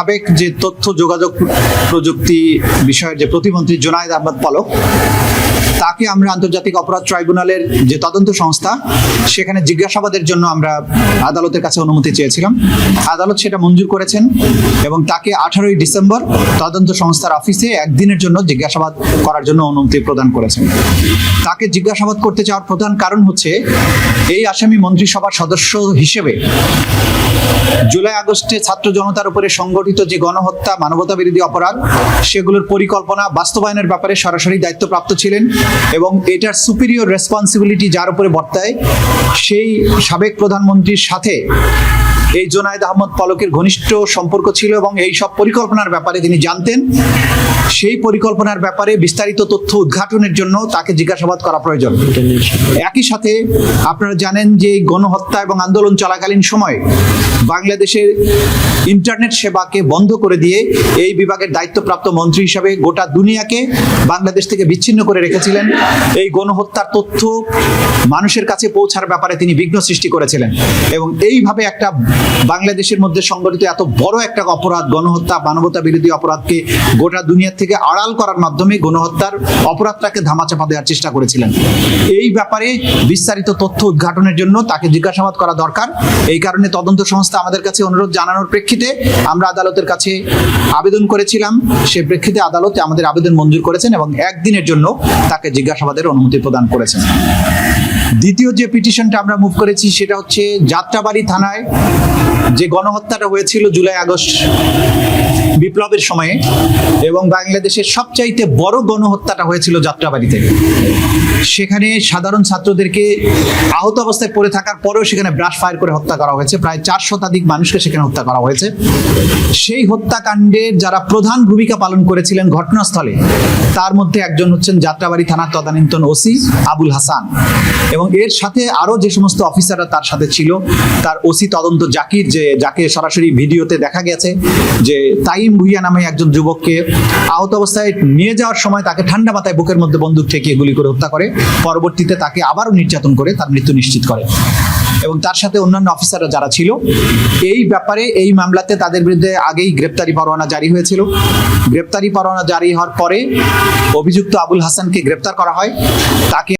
সাবেক যে তথ্য যোগাযোগ প্রযুক্তি বিষয়ের যে প্রতিমন্ত্রী জোনায়দ আহমদ পলক তাকে আমরা আন্তর্জাতিক অপরাধ ট্রাইব্যুনালের যে তদন্ত সংস্থা, সেখানে জিজ্ঞাসাবাদের জন্য আমরা আদালতের কাছে অনুমতি চেয়েছিলাম। আদালত সেটা মঞ্জুর করেছেন এবং তাকে আঠারোই ডিসেম্বর তদন্ত সংস্থার অফিসে একদিনের জন্য জিজ্ঞাসাবাদ করার জন্য অনুমতি প্রদান করেছেন। তাকে জিজ্ঞাসাবাদ করতে চাওয়ার প্রধান কারণ হচ্ছে, এই আসামি মন্ত্রিসভার সদস্য হিসেবে জুলাই আগস্টে ছাত্র জনতার উপরে সংগঠিত যে গণহত্যা মানবতা বিরোধী অপরাধ, সেগুলোর পরিকল্পনা বাস্তবায়নের ব্যাপারে সরাসরি দায়িত্বপ্রাপ্ত ছিলেন এবং এটার সুপিরিয়র রেসপন্সিবিলিটি যার উপরে বর্তায় সেই সাবেক প্রধানমন্ত্রীর সাথে এই জোনায়েদ আহমদ পালকের ঘনিষ্ঠ সম্পর্ক ছিল এবং এই সব পরিকল্পনার ব্যাপারে তিনি জানতেন। সেই পরিকল্পনার ব্যাপারে বিস্তারিত তথ্য উদ্ঘাটনের জন্য তাকে জিজ্ঞাসাবাদ করা প্রয়োজন। একই সাথে আপনারা জানেন যে গণহত্যা এবং আন্দোলন চলাকালীন সময় বাংলাদেশের ইন্টারনেট সেবাকে বন্ধ করে দিয়ে এই বিভাগের দায়িত্বপ্রাপ্ত মন্ত্রী হিসাবে গোটা দুনিয়াকে বাংলাদেশ থেকে বিচ্ছিন্ন করে রেখেছিলেন। এই গণহত্যার তথ্য মানুষের কাছে পৌঁছার ব্যাপারে তিনি বিঘ্ন সৃষ্টি করেছিলেন এবং এইভাবে একটা বাংলাদেশের মধ্যে সংগঠিত এত বড় একটা অপরাধ, গণহত্যা, মানবতা বিরোধী অপরাধকে গোটা দুনিয়া থেকে আড়াল করার মাধ্যমে গণহত্যার অপরাধটাকে ধামাচাপা দেওয়ার চেষ্টা করেছিলেন। এই ব্যাপারে বিস্তারিত তথ্য উদ্ঘাটনের জন্য তাকে জিজ্ঞাসাবাদ করা দরকার। এই কারণে তদন্ত সংস্থা আমাদের কাছে অনুরোধ জানানোর প্রেক্ষিতে আমরা আদালতের কাছে আবেদন করেছিলাম। সে প্রেক্ষিতে আদালত আমাদের আবেদন মঞ্জুর করেছেন এবং একদিনের জন্য তাকে জিজ্ঞাসাবাদের অনুমতি প্রদান করেছেন। দ্বিতীয় যে পিটিশনটা আমরা মুভ করেছি সেটা হচ্ছে যাত্রাবাড়ি থানায় যে গণহত্যাটা হয়েছিল জুলাই আগস্ট বিপ্লবের সময়ে এবং বাংলাদেশের সবচাইতে বড় গণহত্যাটা হয়েছিল যাত্রাবাড়িতে সেখানে সাধারণ ছাত্রদেরকে আহত অবস্থায় পড়ে থাকার পরেও সেখানে ব্রাশ ফায়ার করে হত্যা করা হয়েছে। প্রায় চার শতাধিক মানুষকে সেখানে হত্যা করা হয়েছে। সেই হত্যাকাণ্ডের যারা প্রধান ভূমিকা পালন করেছিলেন ঘটনাস্থলে, তার মধ্যে একজন হচ্ছেন যাত্রাবাড়ি থানার তদানীন্তন ওসি আবুল হাসান এবং এর সাথে আরও যে সমস্ত অফিসাররা তার সাথে ছিল, তার ওসি তদন্ত জাকির, যে যাকে সরাসরি ভিডিওতে দেখা গেছে যে তাইম ভুইয়া নামে একজন যুবককে আহত অবস্থায় নিয়ে যাওয়ার সময় তাকে ঠান্ডা মাথায় বুকের মধ্যে বন্দুক ঠেকিয়ে গুলি করে হত্যা করে। পরবর্তীতে তাকে আবারও নির্যাতন করে তার মৃত্যু নিশ্চিত করে। এবং তার সাথে অন্যান্য অফিসাররা যারা ছিল, এই ব্যাপারে, এই মামলাতে তাদের বিরুদ্ধে আগেই গ্রেপ্তারি পরোয়ানা জারি হয়েছিল। গ্রেপ্তারি পরোয়ানা জারি হওয়ার পরে অভিযুক্ত আবুল হাসানকে গ্রেপ্তার করা হয়। তাকে